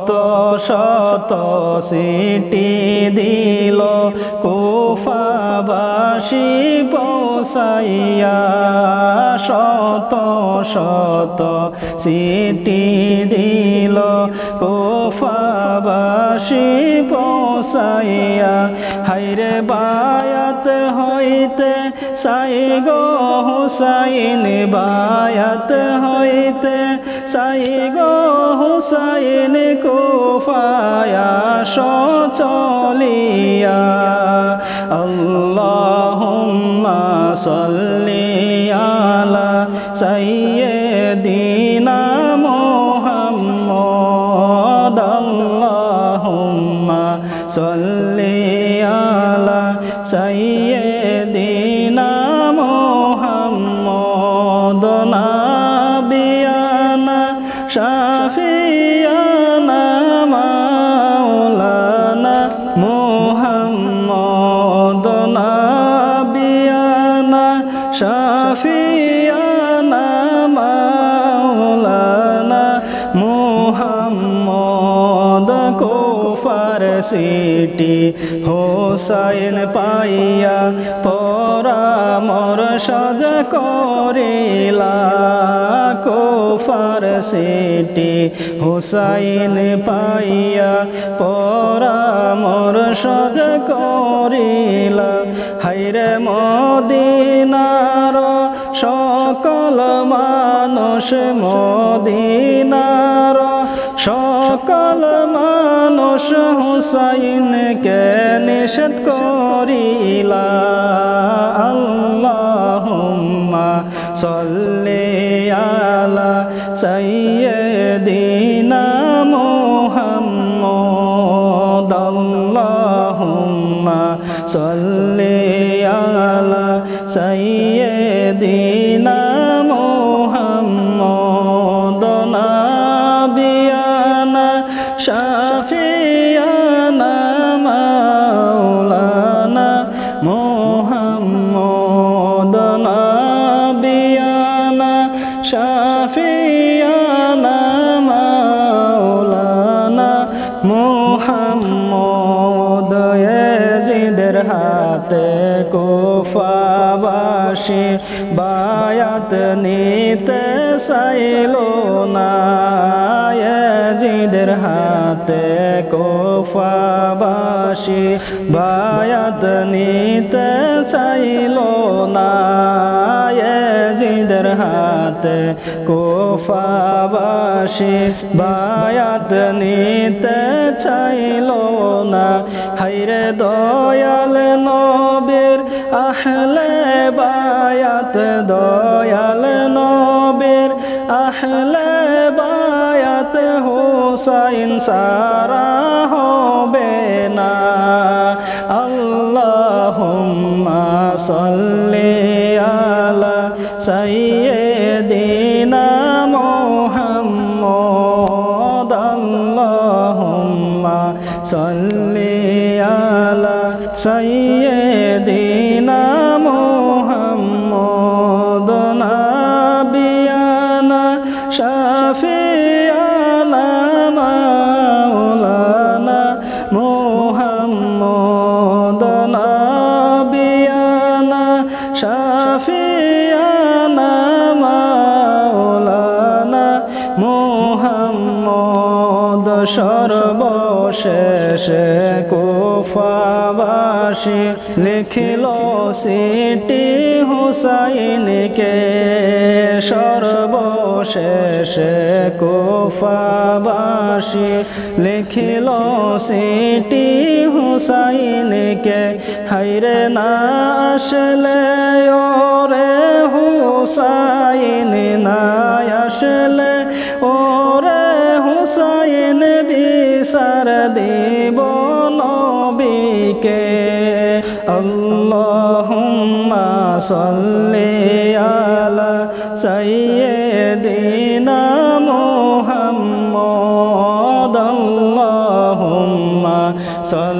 শত শত সিটি দিল কুফাবাসী পৌঁছাইয়া। শত শত সিটি দিল কুফাবাসী পৌঁছাইয়া। হাইরে বায়াত হইতে সাই গো হুসাইন, বায়াত হইতে সাই গো হুসাইন কুফায়া সচলিয়া আল্লাহুম্মা সাল্লি আলা সাইয়্যিদিনা শাফিয়ানা সিটি হোসাইন পাইয়া পরামর সাজা করিলা কোফার সিটি হোসাইন পাইয়া পরামর সাজা করিলা। হাইরে মদিনার সকল মানুষ মদিনার সকল মানুষ হুসাইনকে নিষেধ করিলা। আল্লাহুম্মা সাল্লি আলা সাইয়্যিদিনা মুহাম্মদ। আল্লাহুম্মা সাল্লি শাফিয়ানা মাওলানা মুহাম্মদ নাবিয়ানা শাফিয়ানা মাওলানা মুহাম্মদ এজিদের হাতে কোফাবাসী বায়াত নিতে চাইল না। এজিদের হাতে কোফাবাসী বায়াত নিতে চাইল না। এজিদের হাতে কোফাবাসী বায়াত নিতে চাইল না। হাইরে দয়াল নবীর আহলে বায়াত দয়াল হুসাইন সারা হবে না। আল্লাহুম্মা সাল্লি আলা সাইয়্যিদিনা মুহাম্মদ। আল্লাহুম্মা সাল্লি আলা সাইয়্যিদিনা সর্বশেষে কোফাবাসী লিখিল সিটি হুসাইনকে। সর্বশেষে কোফাবাসী লিখিল সিটি হুসাইন হুসাইনকে। হাইরে না আসলে ওরে হুসাইন, না আসলে ওরে হুসাইন বিচার দেব নবীকে। আল্লাহুম্মা সাল্লি আলা সাইয়্যিদিনা মুহাম্মদ। আল্লাহুম্মা সাল্লি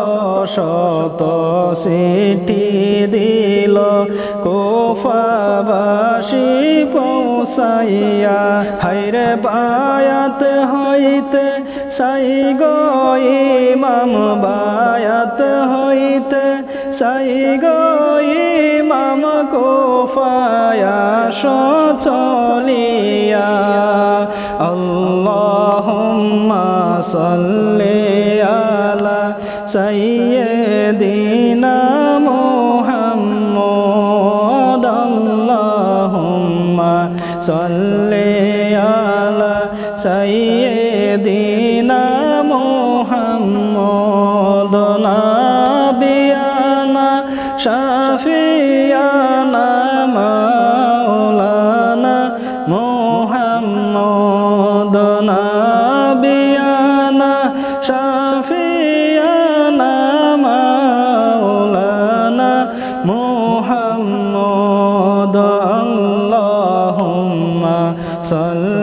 শত সিটি দিল, কোফাবাসী পৌঁছাইয়া হাইরে বায়াত হইতে সাই গো ইমাম, বায়াত হইতে সাই গো ইমাম, কোফায়া চলিয়া আল্লাহুম্মা সাল্লি সাল্লি আলা সাইয়্যিদিনা মুহাম্মদ নাবিয়ানা শাফিয়ানা মাওলানা মুহাম্মদ নাবিয়ানা শাফিয়ানা মাওলানা মুহাম্মদ আল্লাহুম্মা সাল্লি